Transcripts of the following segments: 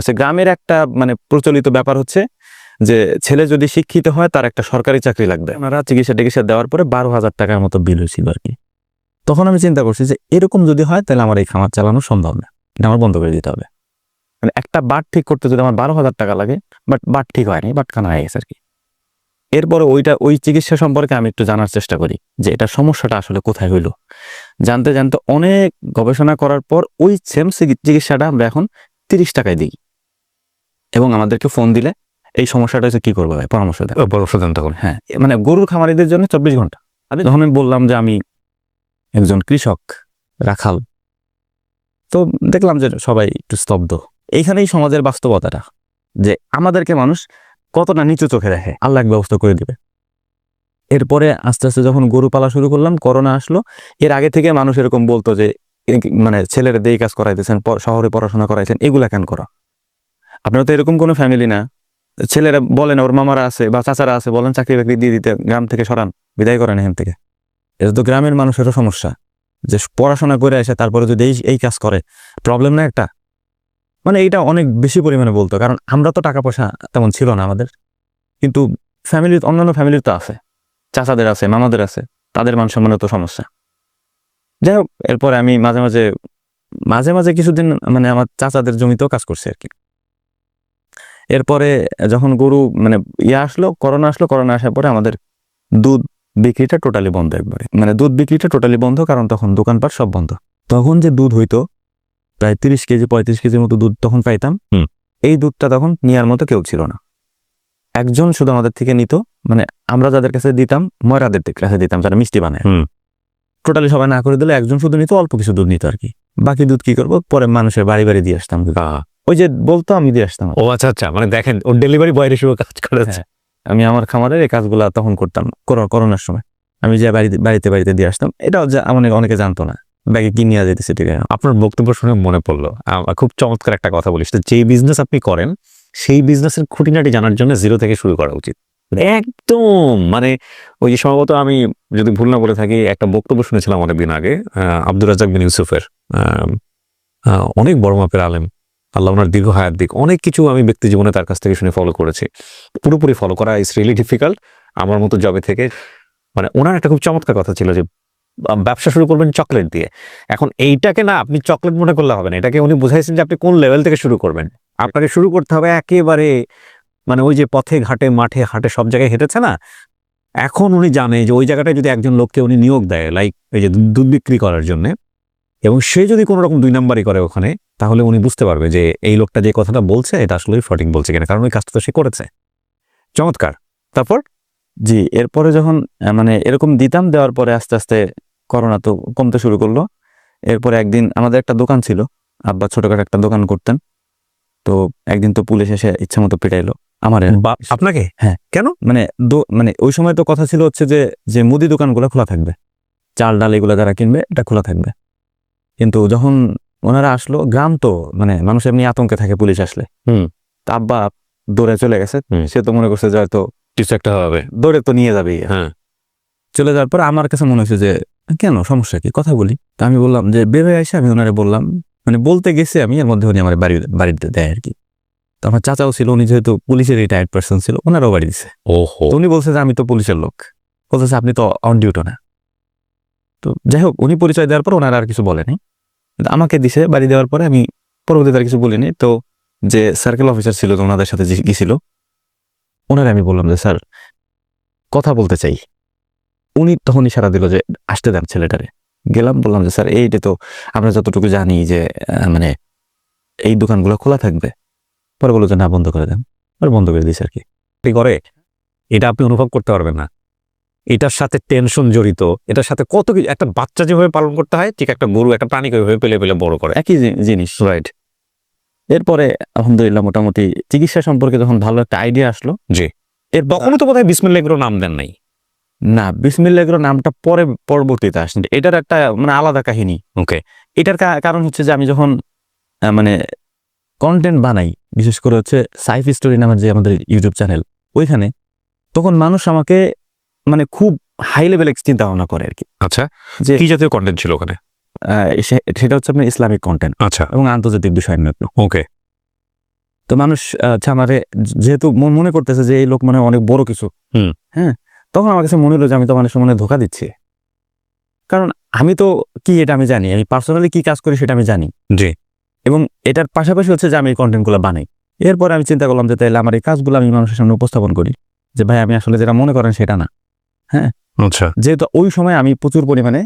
আচ্ছা গ্রামের একটা মানে প্রচলিত ব্যাপার হচ্ছে যে ছেলে যদি শিক্ষিত হয়, তার একটা সরকারি চাকরি লাগবে। ওনারা চিকিৎসা টিকিৎসা দেওয়ার পরে বারো হাজার টাকার মতো বিল হয়েছিল আর কি। তখন আমি চিন্তা করছি যে এরকম যদি হয়, তাহলে আমার এই খামার চালানো সম্ভব না। এটা আমার বন্ধ করে দিতে হবে। মানে একটা বাট ঠিক করতে যদি আমার বারো হাজার টাকা লাগে, বাট বাট ঠিক হয়নি বাট কানা হয়ে গেছে আর কি। এরপরে ওইটা, ওই চিকিৎসা সম্পর্কে আমি একটু জানার চেষ্টা করি যে এটা সমস্যাটা আসলে কোথায় হইল। জানতে জানতে অনেক গবেষণা করার পর ওই সেম চিকিৎসাটা আমরা এখন তিরিশ টাকায় দিই। এবং আমাদেরকে ফোন দিলে এই সমস্যাটা হচ্ছে কি করব ভাই? পরামর্শ দেয় পরামর্শ দেন তখন। হ্যাঁ মানে গরুর খামারিদের জন্য চব্বিশ ঘণ্টা। আমি যখন আমি বললাম যে আমি একজন কৃষক রাখাল তো দেখলাম যে সবাই একটু স্তব্ধ। এইখানেই সমাজের বাস্তবতাটা যে আমাদেরকে মানুষ কতটা নিচু চোখে দেখে আল্লাহ ব্যবস্থা করে দিবে। এরপরে আস্তে আস্তে যখন গরু পালা শুরু করলাম করোনা আসলো এর আগে থেকে মানুষ এরকম বলতো যে মানে ছেলেরা দিয়ে কাজ করাইতেছেন শহরে পড়াশোনা করাইছেন এগুলা কেন করা? আপনারা তো এরকম কোনো ফ্যামিলি না। ছেলেরা বলেন ওর মামারা আছে বা চাচারা আছে, বলেন চাকরি বাকরি দিয়ে দিতে গ্রাম থেকে সরান, বিদায় করেন এখান থেকে। এটা তো গ্রামের মানুষেরও সমস্যা। যে পড়াশোনা করে এসে তারপরে যদি এই এই কাজ করে প্রবলেম না একটা? মানে এইটা অনেক বেশি পরিমাণে বলতো, কারণ আমরা তো টাকা পয়সা তেমন ছিল না আমাদের। কিন্তু ফ্যামিলি অন্যান্য ফ্যামিলির তো আছে। চাচাদের আছে, মামাদের আছে, তাদের মান সম্মানের তো সমস্যা। যাই হোক, এরপরে আমি মাঝে মাঝে মাঝে মাঝে কিছুদিন মানে আমার চাচাদের জমিতেও কাজ করছি আর কি। এরপরে যখন গরু মানে ইয়ে আসলো করোনা আসলো করোনা আসার পরে আমাদের দুধ বিক্রিটা টোটালি বন্ধ একবারে। মানে দুধ বিক্রিটা টোটালি বন্ধ কারণ তখন দোকানপাট সব বন্ধ। তখন যে দুধ হইতো প্রায় তিরিশ কেজি পঁয়ত্রিশ কেজির মতো দুধ তখন পাইতাম। এই দুধটা তখন নেওয়ার মতো কেউ ছিল না। একজন শুধু আমাদের থেকে নিত মানে আমরা যাদের কাছে দিতাম ময়রাদের কাছে দিতাম যারা মিষ্টি বানায়। হুম। টোটালি সবাই না করে দিলে একজন শুধু নিত অল্প কিছু দুধ নিত আর কি। বাকি দুধ কি করব? পরে মানুষের বাড়ি বাড়ি দিয়ে আসতাম। ওই যে বলতো আমি দিয়ে আসতাম ও আচ্ছা আচ্ছা মানে দেখেন ও ডেলিভারি বয়ের হিসেবে কাজ করেছে হ্যাঁ। আমি আমার খামারের এই কাজগুলা তখন করতাম করোনার সময়। আমি যে বাড়িতে বাড়িতে বাড়িতে দিয়ে আসতাম এটাও যে অনেকে অনেকে জানতো না ব্যাগে কি নিয়ে যেতেছে ঠিক আছে। আপনার বক্তব্য শুনে মনে পড়ল খুব চমৎকার একটা কথা বলিস। যেই বিজনেস আপনি করেন সেই বিজনেসের খুঁটিনাটি জানার জন্য জিরো থেকে শুরু করা উচিত। একদম মানে ওই যে সম্ভবত আমি যদি ভুল না বলে থাকি একটা বক্তব্য শুনেছিলাম অনেকদিন আগে আব্দুর রাজাক বিন ইউসুফের অনেক বড় মাপের আলেম। আল্লাহ ওনার দীর্ঘ হায়াত দিক। অনেক কিছু আমি ব্যক্তি জীবনে তার কাছ থেকে শুনে ফলো করেছি। পুরোপুরি ফলো করা ইস রিয়েলি ডিফিকাল্ট আমার মতো জবে থেকে মানে ওনার একটা খুব চমৎকার কথা ছিল যে ব্যবসা শুরু করবেন চকলেট দিয়ে। এখন এইটাকে না আপনি চকলেট মনে করলে হবে না। এটাকে উনি বুঝাইছেন যে আপনি কোন লেভেল থেকে শুরু করবেন। আপনাকে শুরু করতে হবে একেবারে মানে ওই যে পথে, ঘাটে, মাঠে, হাটে সব জায়গায় হেঁটেছে না? এখন উনি জানে যে ওই জায়গাটায় যদি একজন লোককে উনি নিয়োগ দেয় লাইক এই যে দুধ- দুধ বিক্রি করার জন্য এবং সে যদি কোনো রকম দুই নাম্বারই করে ওখানে তাহলে উনি বুঝতে পারবে যে এই লোকটা যে কথাটা বলছে এটা আসলে সঠিক বলছে কিনা কারণ ওই কাজটা তো সে করেছে। চমৎকার। তারপর? জি এরপরে যখন মানে এরকম দিতাম দেওয়ার পরে আস্তে আস্তে করোনা তো কমতে শুরু করল। এরপরে একদিন আমাদের একটা দোকান ছিল আব্বা ছোটখাটো একটা দোকান করতেন। তো একদিন তো পুলিশ এসে ইচ্ছা মতো পেটাইলো আমার আপনাকে? হ্যাঁ। কেন? মানে মানে ওই সময় তো কথা ছিল হচ্ছে যে যে মুদি দোকানগুলো খোলা থাকবে। চাল ডাল এগুলো যারা কিনবে এটা খোলা থাকবে। কিন্তু যখন ওনারা আসলো গ্রাম তো মানে মানুষ এমনি আতঙ্কে থাকে পুলিশ আসলে। হুম। আব্বা দৌড়ে চলে গেছে। সে তো মনে করছে যে হয়তো কিছু একটা হবে। দৌড়ে তো নিয়ে যাবে হ্যাঁ। চলে যাওয়ার পর আমার কাছে মনে হয়েছে যে কেন? সমস্যা কি? কথা বলি। তা আমি বললাম যে বের হয়ে এসে আমি ওনারে বললাম। মানে বলতে গেছি আমি এর মধ্যে উনি আমার বাড়ি বাড়িতে দেয় আর কি। তো আমার চাচাও ছিল উনি যেহেতু পুলিশের রিটায়ার্ড পার্সন ছিল ওনারাও বাড়ি দিছে। ওহো। উনি বলছে যে আমি তো পুলিশের লোক। বলতেছে আপনি তো অন ডিউটো না। তো যাই হোক উনি পরিচয় দেওয়ার পর ওনারা আর কিছু বলেনি। আমাকে দিছে, বাড়ি দেওয়ার পরে আমি পরবর্তীতে আর কিছু বলিনি। তো যে সার্কেল অফিসার ছিল তো ওনাদের সাথে গেছিল ওনারা আমি বললাম যে, স্যার, কথা বলতে চাই। উনি তখন ইশারা দিল যে, আসতে দেন ছেলেটারে। গেলাম, বললাম যে, স্যার, এইটা তো আমরা যতটুকু জানি যে মানে এই দোকানগুলো খোলা থাকবে। পরে বলল যে, না, বন্ধ করে দেন। আর বন্ধ করে দিয়েছে আর কি। করে এটা আপনি অনুভব করতে পারবেন না। এটার সাথে টেনশন জড়িত এটার সাথে কত কিছু একটা বাচ্চা যেভাবে পালন করতে হয় ঠিক একটা গরু একটা প্রাণীকে ওইভাবে পেলে পেলে বড় করে। একই জিনিস। রাইট এরপরে আলহামদুলিল্লাহ মোটামুটি চিকিৎসা সম্পর্কে যখন ভালো একটা আইডিয়া আসলো জি। এর তখনও তো বোধহয় বিসমিল্লা এগুলো নাম দেন নাই। না বিসমিল্লাহ এগুলো নামটা পরে পরবর্তীতে আসছে এটার একটা মানে আলাদা কাহিনী। ওকে এটার কারণ হচ্ছে যে আমি যখন মানে কন্টেন্ট বানাই বিশেষ করে হচ্ছে সাইফ স্টোরি নামের যে আমাদের ইউটিউব চ্যানেল ওইখানে তখন মানুষ আমাকে মানে খুব হাই লেভেল চিন্তা ভাবনা করে আর কি আচ্ছা যে কি জাতীয় কন্টেন্ট ছিল ওখানে? সেটা হচ্ছে আপনার ইসলামিক কন্টেন্ট আচ্ছা। এবং আন্তর্জাতিক বিষয় নিয়ে। ওকে তো মানুষ আহ, হচ্ছে আমারে যেহেতু মনে করতেছে যে এই লোক মানে অনেক বড় কিছু। হ্যাঁ তখন আমার কাছে মনে হলো যে আমি তো মানুষের মনে ধোকা দিচ্ছি। কারণ আমি তো কি এটা আমি জানি আমি পার্সোনালি কি কাজ করি সেটা আমি জানি। জি। এবং এটার পাশাপাশি হচ্ছে যে আমি এই কন্টেন্টগুলো বানাই। এরপর আমি চিন্তা করলাম যে তাহলে আমার এই কাজগুলো আমি মানুষের সামনে উপস্থাপন করি। যে ভাই আমি আসলে যেটা মনে করেন সেটা না। আচ্ছা। যেহেতু ওই সময় আমি প্রচুর পরিমাণে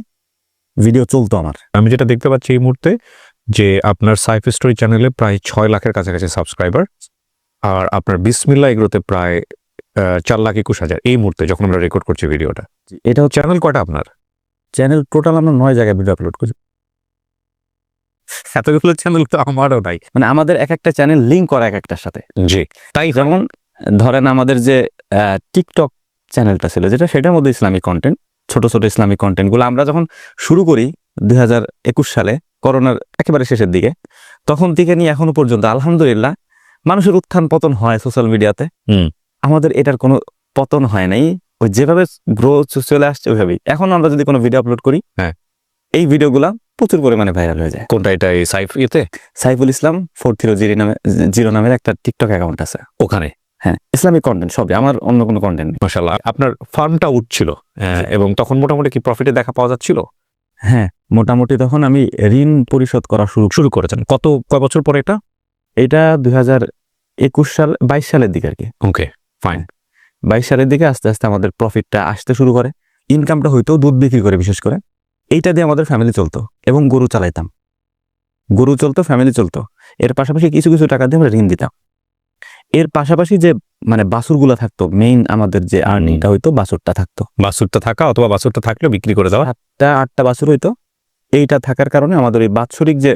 ভিডিও চলতো আমার। আমি যেটা দেখতে পাচ্ছি এই মুহূর্তে যে আপনার সাইফ স্টোরি চ্যানেলে প্রায় ছয় লাখের কাছাকাছি সাবস্ক্রাইবার আর আপনার বিসমিল্লা এগুলোতে প্রায় চার লাখ একুশ হাজার এই মুহূর্তে যখন আমরা রেকর্ড করছি ভিডিওটা এটা হচ্ছে চ্যানেল কয়টা আপনার? চ্যানেল টোটাল আমরা নয় জায়গায় ভিডিও আপলোড করি এতগুলো চ্যানেল তো আমারও নাই। মানে আমাদের এক একটা চ্যানেল লিঙ্ক করা এক একটার সাথে। জি তাই যেমন ধরেন আমাদের যে টিকটক চ্যানেলটা ছিল যেটা সেটার মধ্যে ইসলামিক কন্টেন্ট ছোট ছোট ইসলামিক কন্টেন্টগুলো আমরা যখন শুরু করি দুই সালে করোনার একেবারে শেষের দিকে তখন থেকে নিয়ে এখনও পর্যন্ত আলহামদুলিল্লাহ মানুষের উত্থান পতন হয় সোশ্যাল মিডিয়াতে আমাদের এটার কোনো পতন হয় নাই। ওই যেভাবে গ্রো চলে আসছে ওইভাবেই। এখন আমরা যদি কোনো ভিডিও আপলোড করি হ্যাঁ। এই ভিডিওগুলা প্রচুর পরিমাণে ভাইরাল হয়ে যায়। কোনটা এটা সাইফ ইয়েতে? সাইফুল ইসলাম ফোর থ্রিও জিরো নামে জিরো নামের একটা টিকটক অ্যাকাউন্ট আছে। ওখানে? হ্যাঁ ইসলামিক কন্টেন্ট সবই আমার অন্য কোনো কন্টেন্ট নেই। মাসাল্লাহ আপনার ফার্মটা উঠছিল এবং তখন মোটামুটি কি প্রফিটে দেখা পাওয়া যাচ্ছিল? হ্যাঁ মোটামুটি তখন আমি ঋণ পরিশোধ করা শুরু শুরু করেছেন। কত কয় বছর পরে এটা? এটা দুই হাজার একুশ সাল বাইশ সালের দিকে আর কি। ওকে ফাইন বাইশ সালের দিকে আস্তে আস্তে আমাদের প্রফিটটা আসতে শুরু করে। ইনকামটা হয়তো দুধ বিক্রি করে বিশেষ করে। এইটা দিয়ে আমাদের ফ্যামিলি চলতো এবং গরু চালাইতাম। গরু চলতো ফ্যামিলি চলতো। এর পাশাপাশি কিছু কিছু টাকা দিয়ে আমরা ঋণ দিতাম। এর পাশাপাশি যে মানে বাছুরগুলো থাকতো মেইন আমাদের যে আর্নিংটা হইতো বাছুরটা থাকতো। বাছুরটা থাকা অথবা বাছুরটা থাকলেও বিক্রি করে দেওয়া। সাতটা আটটা বাছুর হইতো। এইটা থাকার কারণে আমাদের ওই বাৎসরিক যে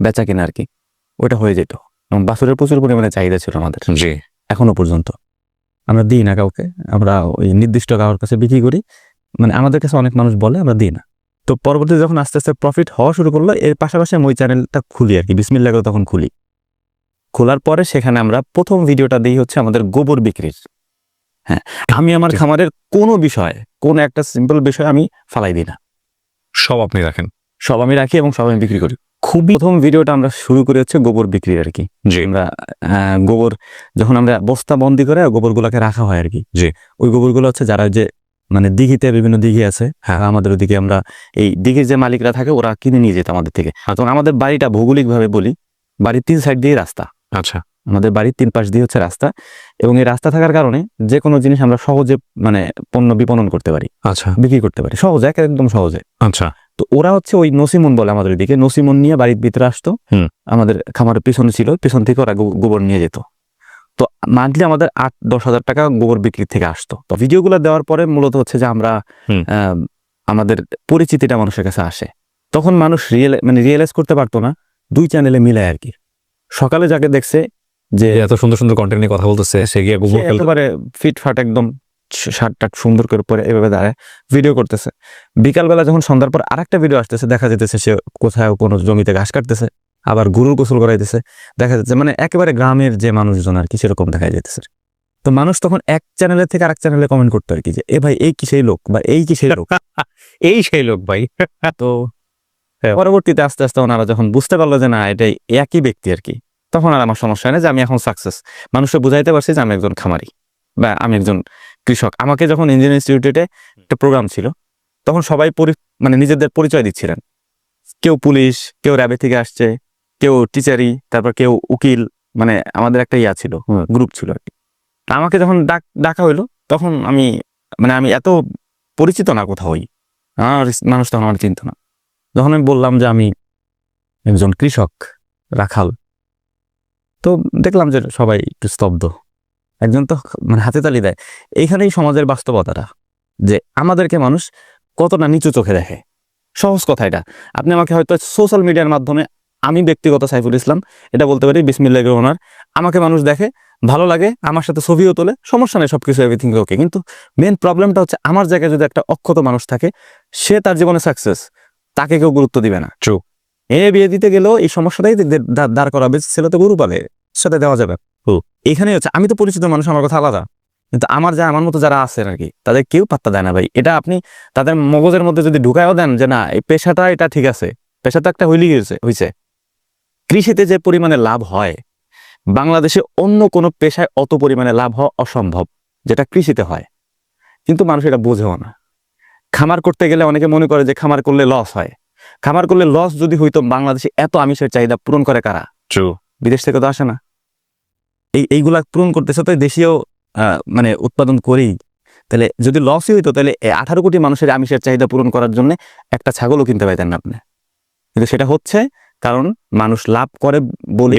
বেচা কেনা আর কি ওটা হয়ে যেত। এবং বাছুরের প্রচুর পরিমাণে চাহিদা ছিল আমাদের। জি। এখনও পর্যন্ত। আমরা দিই না কাউকে আমরা ওই নির্দিষ্ট কারোর কাছে বিক্রি করি। মানে আমাদের কাছে অনেক মানুষ বলে আমরা দিই না। তো পরবর্তীতে যখন আস্তে আস্তে প্রফিট হওয়া শুরু করল এর পাশাপাশি আমি ওই চ্যানেলটা খুলি আর কি বিসমিল্লা করে তখন খুলি। খোলার পরে সেখানে আমরা প্রথম ভিডিওটা দিই হচ্ছে আমাদের গোবর বিক্রির। হ্যাঁ আমি আমার খামারের কোনো বিষয় কোন একটা সিম্পল বিষয় আমি ফালাই দিই না। সব আপনি রাখেন। সব আমি রাখি এবং সব আমি বিক্রি করি। খুবই প্রথম ভিডিওটা আমরা শুরু করে হচ্ছে গোবর বিক্রি আর কি। জি। আমরা গোবর যখন আমরা বস্তা বন্দি করে গোবরগুলোকে রাখা হয় আর কি। যে ওই গোবরগুলো হচ্ছে যারা যে মানে দিঘিতে বিভিন্ন দিঘি আছে হ্যাঁ আমাদের ওদিকে আমরা এই দিঘির যে মালিকরা থাকে ওরা কিনে নিয়ে যেত আমাদের থেকে। তখন আমাদের বাড়িটা ভৌগোলিকভাবে বলি বাড়ির তিন সাইড দিয়ে রাস্তা। আচ্ছা। আমাদের বাড়ির তিন পাশ দিয়ে হচ্ছে রাস্তা এবং এই রাস্তা থাকার কারণে যে কোনো জিনিস আমরা সহজে মানে পণ্য বিপণন করতে পারি আচ্ছা। বিক্রি করতে পারি। সহজে একদম সহজে। আচ্ছা। তো ওরা হচ্ছে ওই নসিমন বলে আমাদের দিকে নসিমন নিয়ে বাড়ির ভিতরে আসতো। আমাদের খামারের পিছনে ছিল। পিছন থেকে ওরা গোবর নিয়ে যেত। তো মান্থলি আমাদের আট দশ হাজার টাকা গোবর বিক্রি থেকে আসতো। তো ভিডিওগুলো দেওয়ার পরে মূলত হচ্ছে যে আমরা আহ, আমাদের পরিচিতিটা মানুষের কাছে আসে। তখন মানুষ রিয়েল মানে রিয়েলাইজ করতে পারতো না। দুই চ্যানেলে মিলায় আর কি। সকালে যাকে দেখছে যে এত সুন্দর সুন্দর কন্টেন্ট নিয়ে কথা বলতেছে সে গিয়ে একেবারে ফিটফাট একদম শার্ট টাট সুন্দর করে পরে এভাবে দাঁড়ায় ভিডিও করতেছে। বিকালবেলা যখন সন্ধ্যার পর আরেকটা ভিডিও আসতেছে দেখা যেতেছে সে কোথাও কোনো জমিতে ঘাস কাটতেছে আবার গরুর গোসল করাইতেছে দেখা যাচ্ছে মানে একেবারে গ্রামের যে মানুষজন আর কি সেরকম দেখা যেতেছে তো মানুষ তখন এক চ্যানেলের থেকে আরেক চ্যানেলে কমেন্ট করতো আর কি যে এ ভাই এই কি সেই লোক? বা এই কি সেই লোক? এই সেই লোক ভাই। তো হ্যাঁ। পরবর্তীতে আস্তে আস্তে ওনারা যখন বুঝতে পারল যে না এটাই একই ব্যক্তি আর কি তখন আর আমার সমস্যা হয় না যে আমি এখন সাকসেস মানুষকে বুঝাইতে পারছি যে আমি একজন খামারি বা আমি একজন কৃষক। আমাকে যখন ইঞ্জিনিয়ার ইনস্টিটিউটে একটা প্রোগ্রাম ছিল, তখন সবাই মানে নিজেদের পরিচয় দিচ্ছিলেন। কেউ পুলিশ, কেউ র্যাবে থেকে আসছে, কেউ টিচারি, তারপর কেউ উকিল মানে আমাদের একটা ইয়া ছিল গ্রুপ ছিল আর কি। আমাকে যখন ডাক, ডাকা হইল, তখন আমি মানে আমি এত পরিচিত না কোথাওই। আমার মানুষ তখন আমার চিনত না। যখন আমি বললাম যে আমি একজন কৃষক, রাখাল তো দেখলাম যে সবাই একটু স্তব্ধ। একজন তো মানে হাতে তালি দেয়। এইখানেই সমাজের বাস্তবতাটা, যে আমাদেরকে মানুষ কতটা নিচু চোখে দেখে। সহজ কথা এটা। আপনি আমাকে হয়তো সোশ্যাল মিডিয়ার মাধ্যমে, আমি ব্যক্তিগত সাইফুল ইসলাম, এটা বলতে পারি, বিসমিল্লাহ রহমার আমাকে মানুষ দেখে, ভালো লাগে, আমার সাথে ছবিও তোলে, সমস্যা নেই, সবকিছু এভরিথিং ওকে কিন্তু মেন প্রবলেমটা হচ্ছে, আমার জায়গায় যদি একটা অক্ষত মানুষ থাকে, সে তার জীবনে সাকসেস তাকে কেউ গুরুত্ব দিবে না। True. এ বিয়ে দিতে গেলেও এই সমস্যাটাই দাঁড় করাবে ছেলে তো গরু পালে সাথে দেওয়া যাবে. এখানেই হচ্ছে আমি তো পরিচিত মানুষ আমার কথা আলাদা। কিন্তু আমার যা আমার মতো যারা আছেন আর কি তাদের কেউ পাত্তা দেয় না ভাই। এটা আপনি তাদের মগজের মধ্যে যদি ঢুকায়ও দেন যে না এই পেশাটা এটা ঠিক আছে। পেশাটা একটা হইলি গেছে হইছে। কৃষিতে যে পরিমাণে লাভ হয় বাংলাদেশে অন্য কোনো পেশায় অত পরিমাণে লাভ হওয়া অসম্ভব যেটা কৃষিতে হয়। কিন্তু মানুষ এটা বোঝেও না। খামার করতে গেলে অনেকে মনে করে যে খামার করলে লস হয়। খামার করলে লস যদি হইতো বাংলাদেশে এত আমিষের চাহিদা পূরণ করে কারা? ট্রু বিদেশ থেকে তো আসে না। এই এইগুলা পূরণ করতেছে তো দেশীয় আহ, মানে উৎপাদন করেই। তাহলে যদি লসই হইতো তাহলে আঠারো কোটি মানুষের আমিষের চাহিদা পূরণ করার জন্য একটা ছাগলও কিনতে পাইতেন না আপনি। কিন্তু সেটা হচ্ছে কারণ মানুষ লাভ করে বলে